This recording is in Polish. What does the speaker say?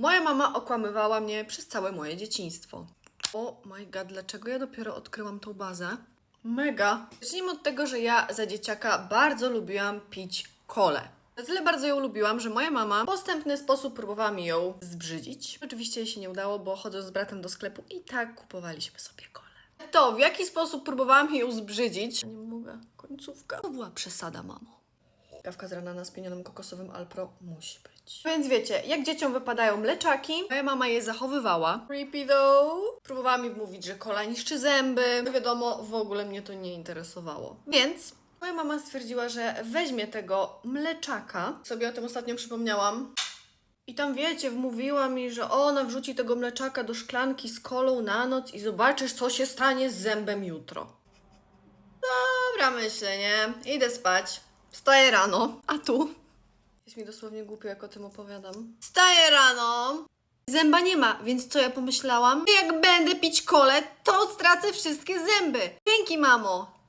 Moja mama okłamywała mnie przez całe moje dzieciństwo. O my god, dlaczego ja dopiero odkryłam tą bazę? Mega. Zacznijmy od tego, że ja za dzieciaka bardzo lubiłam pić kolę. Na tyle bardzo ją lubiłam, że moja mama w postępny sposób próbowała mi ją zbrzydzić. Oczywiście jej się nie udało, bo chodząc z bratem do sklepu i tak kupowaliśmy sobie kolę. To, w jaki sposób próbowałam ją zbrzydzić? Nie mogę. Końcówka. To była przesada, mamo. Kawka z rana na spienionym kokosowym Alpro musi być. Więc wiecie, jak dzieciom wypadają mleczaki, moja mama je zachowywała. Creepy though. Próbowała mi wmówić, że kola niszczy zęby. No wiadomo, w ogóle mnie to nie interesowało. Więc moja mama stwierdziła, że weźmie tego mleczaka. Sobie o tym ostatnio przypomniałam. I tam wiecie, wmówiła mi, że ona wrzuci tego mleczaka do szklanki z kolą na noc i zobaczysz, co się stanie z zębem jutro. Dobra, myślę, nie? Idę spać. Wstaję rano. A tu? Jest mi dosłownie głupio, jak o tym opowiadam. Wstaję rano. Zęba nie ma, więc co ja pomyślałam? Jak będę pić kolę, to stracę wszystkie zęby. Dzięki, mamo.